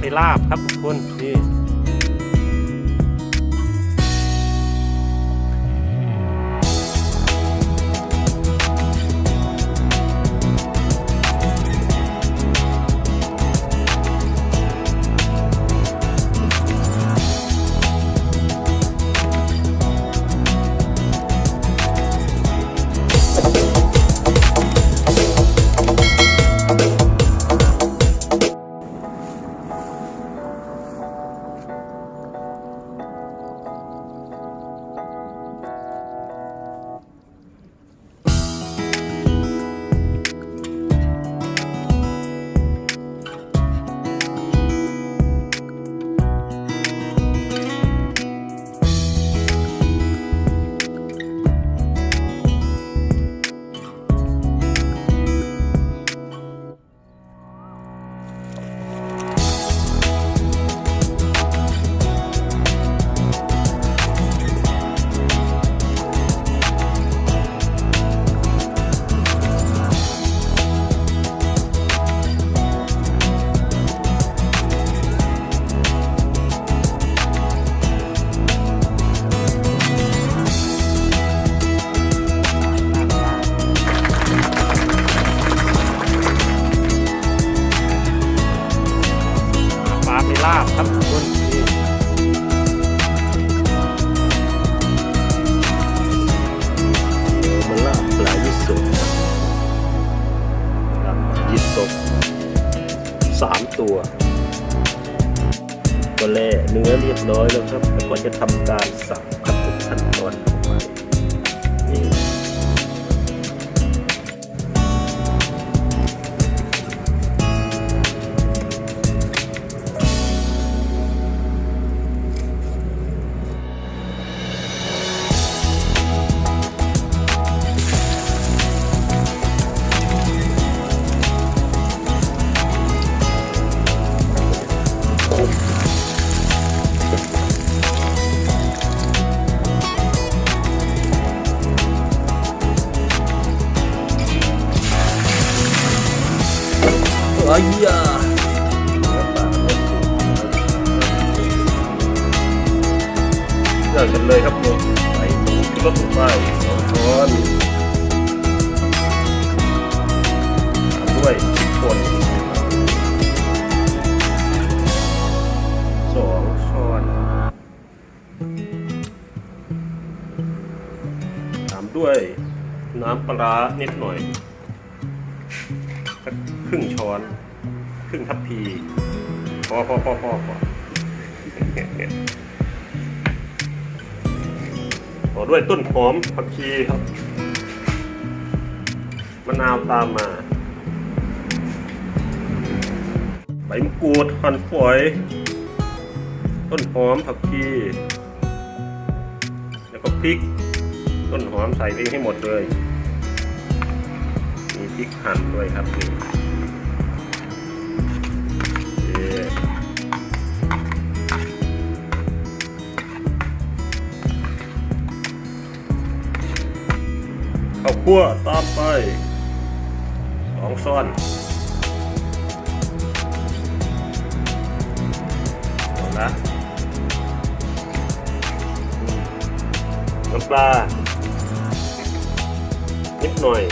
ไปลาบครับทุกคน 3 ตัวก็แล่เนื้อเรียบร้อยแล้วครับแล้วก็จะทำการสับครับ อ้ยยาเริ่มกันเลยครับผมใส่หมูที่รสลงไปสองช้อนตามด้วยพริกป่นสองช้อนตามด้วยน้ำปลาร้านิดหน่อยสักครึ่งช้อน ครึ่งทัพพีพอพอพอพอพอต่อด้วยต้นหอมผักชีครับมะนาวตามมาใบมะกรูดหั่นฝอย ต้นหอมผักชีแล้วก็พริก ต้นหอมใส่ไปให้หมดเลย มีพริกหั่นด้วยครับนี่ ข้าวคั่วตามไปสองช้อนเอาละน้ำปลา นิดหน่อย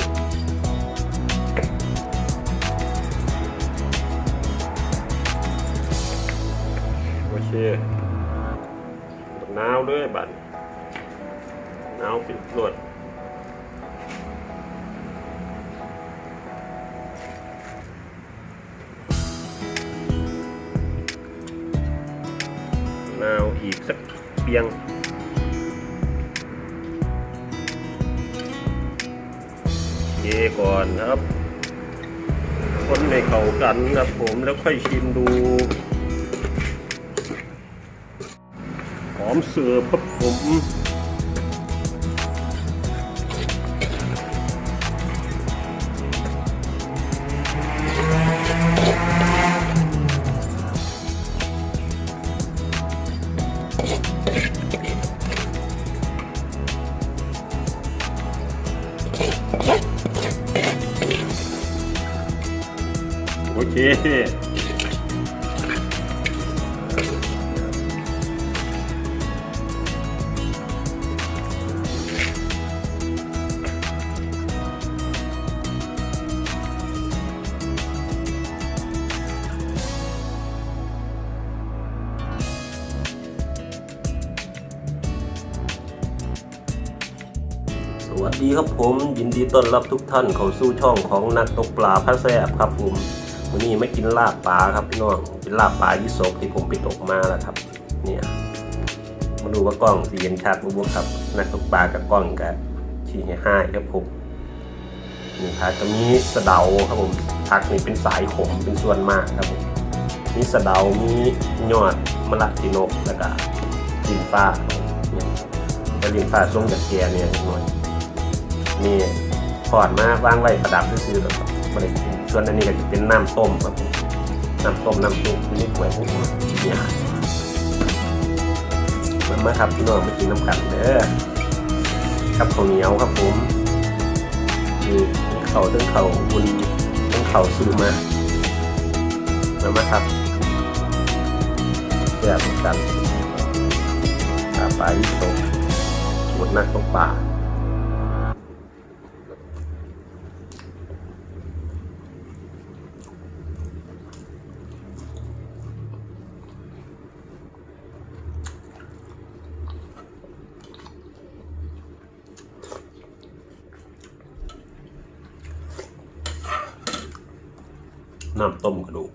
โอเคน้าวด้วยบัตรน้าวปิดตรวจ อีกสักเพียงเยก่อนครับคนในเข่ากันครับผมแล้วค่อยชิมดูหอมเสือครับผม โอเค ต้อนรับทุกท่านเข้าสู่ช่องของนักตกปลาพระแซ่บครับผมวันนี้ไม่กินลาบปลาครับพี่น้องเป็นลาบปลายี่สกที่ผมไปตกมาแล้วครับ เนี่ยมาดูว่ากล้องสีเห็นชัดบุบครับ นักตกปลากับกล้องกับชี้ให้ห้าครับผมนี่ครับจะมีสะเดาครับผมผักนี่เป็นสายขมเป็นส่วนมากครับผมมีสะเดามียอดมะละตินกแล้วก็ดินฟ้าเนี่ยแต่ดินฟ้าส้มจากแกเนี่ยหน่อยนี่ ถอดมาวางไว้ประดับซื้อๆแล้วก็บริส่วนอันนี้ก็จะเป็นน้ำต้มครับผมน้ำต้มน้ำซุปนี่ป่วยผมเนี่ยมันมาครับพี่น้องมากินน้ำกันเด้อครับข้าวเหนียวครับผมนี่เขาเรื่องเขาคุณเรื่องเขาซื้อมามามาครับแซ่บเหมือนกันปลาปลายี่สกหมดนักตกปลา น้ำต้มกระดูก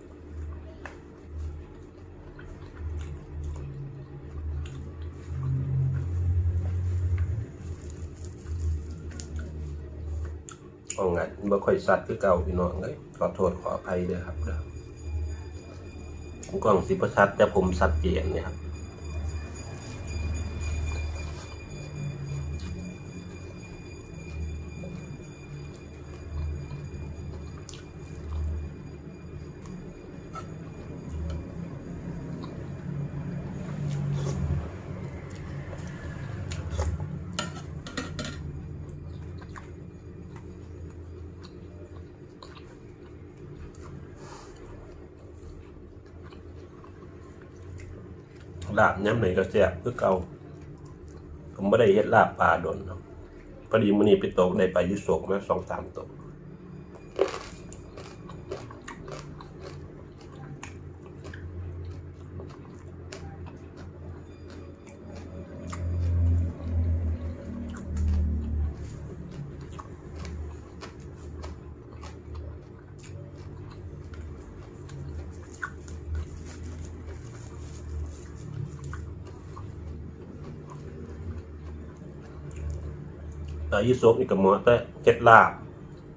เอานบ่ค่อยสัตว์คือเก่าพี่น้องเลยขอโทษขออภัยด้วยครับเด้อผมกล่องสิบชัดแต่ผมสัดเจนเนี่ยครับ ลาบย้ำไหนก็แซ่บคือเก่าผมไม่ได้เฮ็ดลาบปลาดนเนาะพอดีมื้อนี้ไปตกในปลายุสกมาสองสามตก ปลายุสกนี่ก็เหมาะแต่เฮ็ดลาบ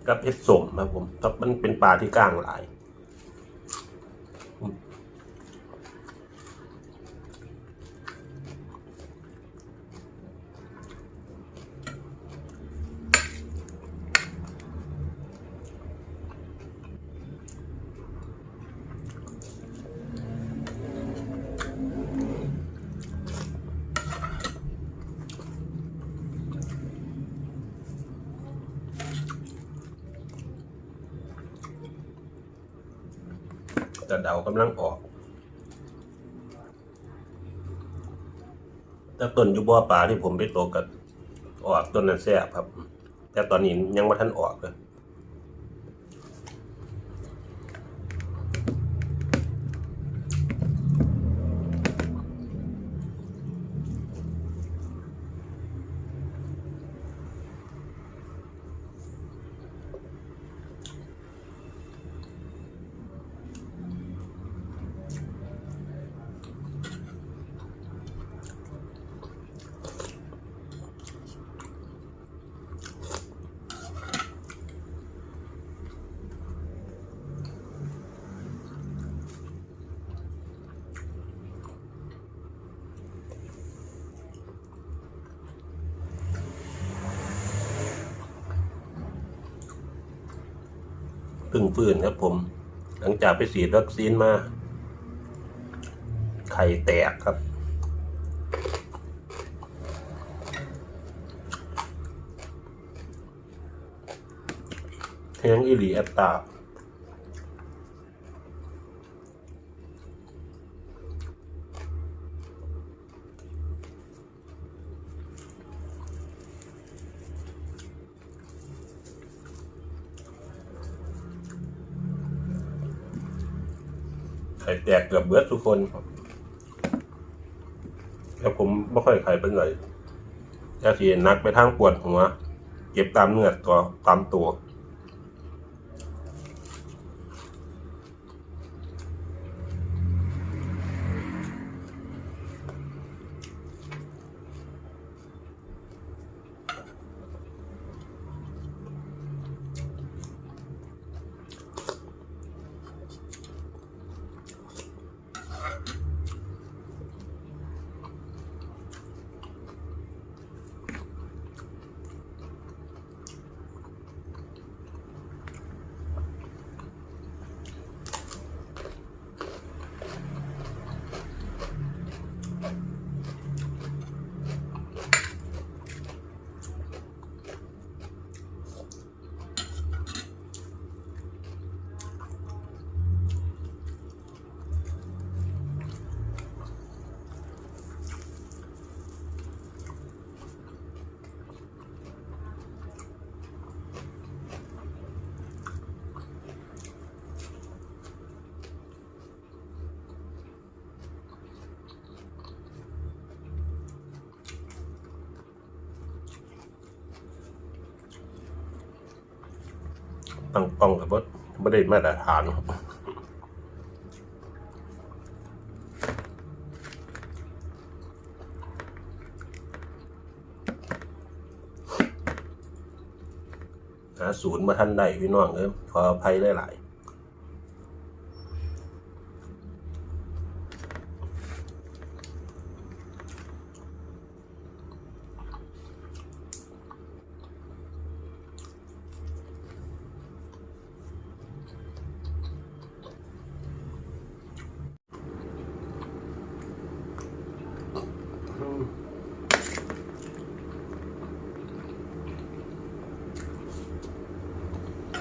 กับเฮ็ดสมครับผมเพราะมันเป็นปลาที่ก้างหลาย แต่เดากำลังออกแต่ต้นอยูบัวป่าที่ผมไปตกกับออกต้นนั้นแซ่บครับ แต่ตอนนี้ยังไม่ทันออกเลย พึ่งฟื้นครับผม หลังจากไปฉีดวัคซีนมา ไข่แตกครับแทงอิลีแอตตา กเกือบเบิดทุกคนครับแต่ผมไม่ค่อยไข่เป็นไรจะสีนักไปทางปวดหัว เก็บตามเนื้อตัวตามตัว ตั้งกล้องกับว่าไม่ได้มาตรฐานครับหาศูนย์มาท่านได้พี่น้องเอ้ยขออภัยหลายๆ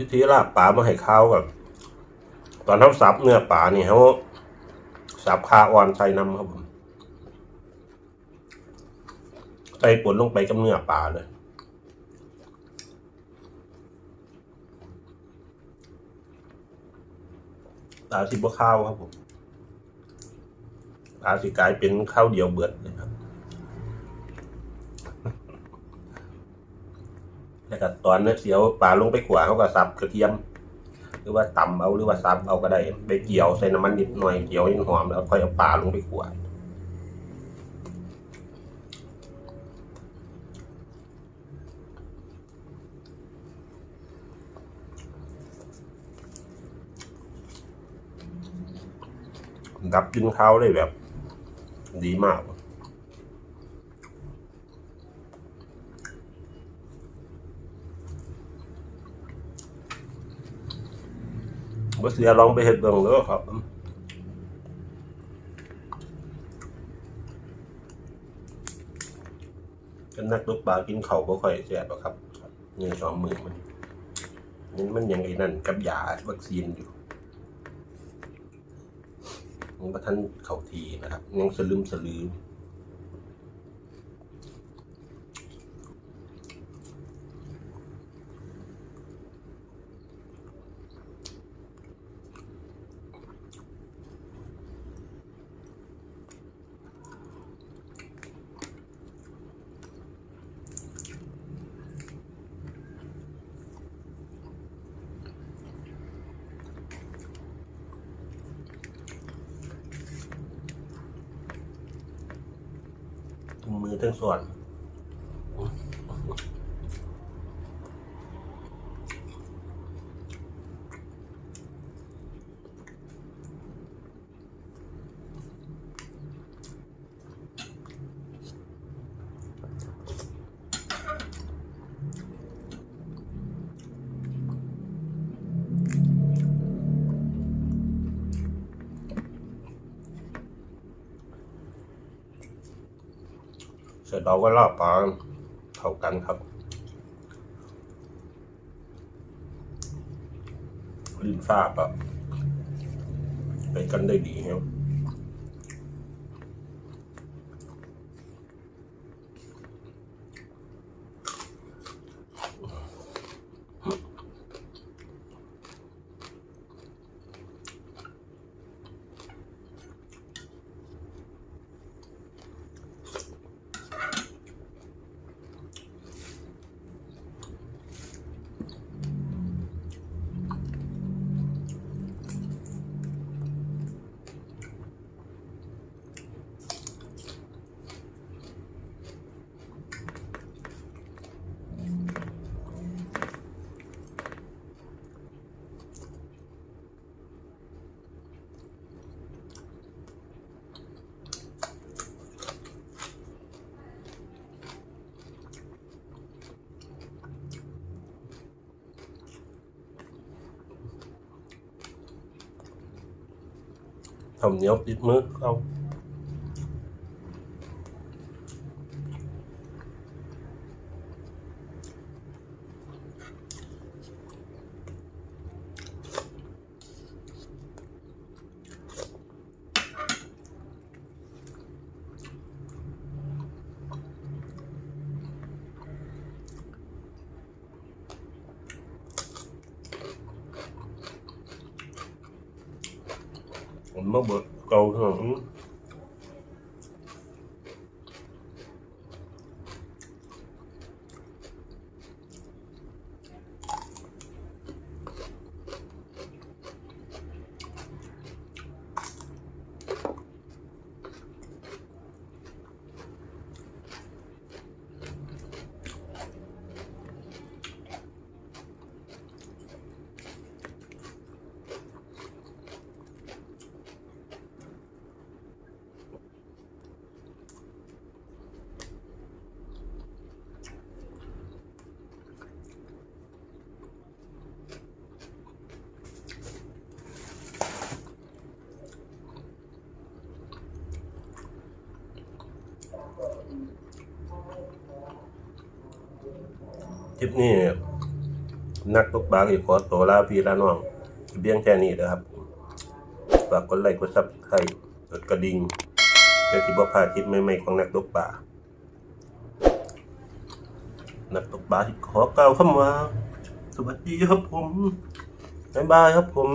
วิธีลาบปลามาให้ข้าวกับตอนเขาสับเนื้อปลานี่เขาสับคาอ่อนใส่น้ำครับผมใส่ปนลงไปกับเนื้อปลาเลยปลาสิบข้าวครับผมปลาสิกลายเป็นข้าวเดียวเบิดเลยครับ แล้วก็ตอนเนี้อเสียวปลาลงไปขวาเขาก็สับกระเทียม หรือว่าตำเอาหรือว่าสับเอาก็ได้ ไปเกี่ยวใส่น้ำมันนิดหน่อยเกี่ยวให้หอมแล้วค่อยเอาปลาลงไปขวาดับกินข้าวได้แบบ ดีมาก บ่เสียลองไปเฮ็ดเบิ่งเด้อครับกันนักตกปลากินเขาวบ่ค่อยแซ่บหรอกครับนี่สองมือมันนี่มันยังไอ้นั่นกับยาวัคซีนอยู่มันบ่ทันเข้าทีนะครับยังสลึมสลืม อทั้งส่วน สร็จเราก็ลาบปางเข้ากันครับลิ้นซาบอะไปกันได้ดีครับ ทำเหนียวติดมือเอา คลิปนี้นักตกปลาอีกขอตัวลาพี่ลาน้องเบี้ยงแค่นี้นะครับฝากกดไลค์กดซับสไครกดกระดิ่งเพื่อที่บ่พลาดคลิปใหม่ๆของนักตกปลานักตกปลาที่ขอกล่าวคำว่า สวัสดีครับผมบ๊ายบายครับผม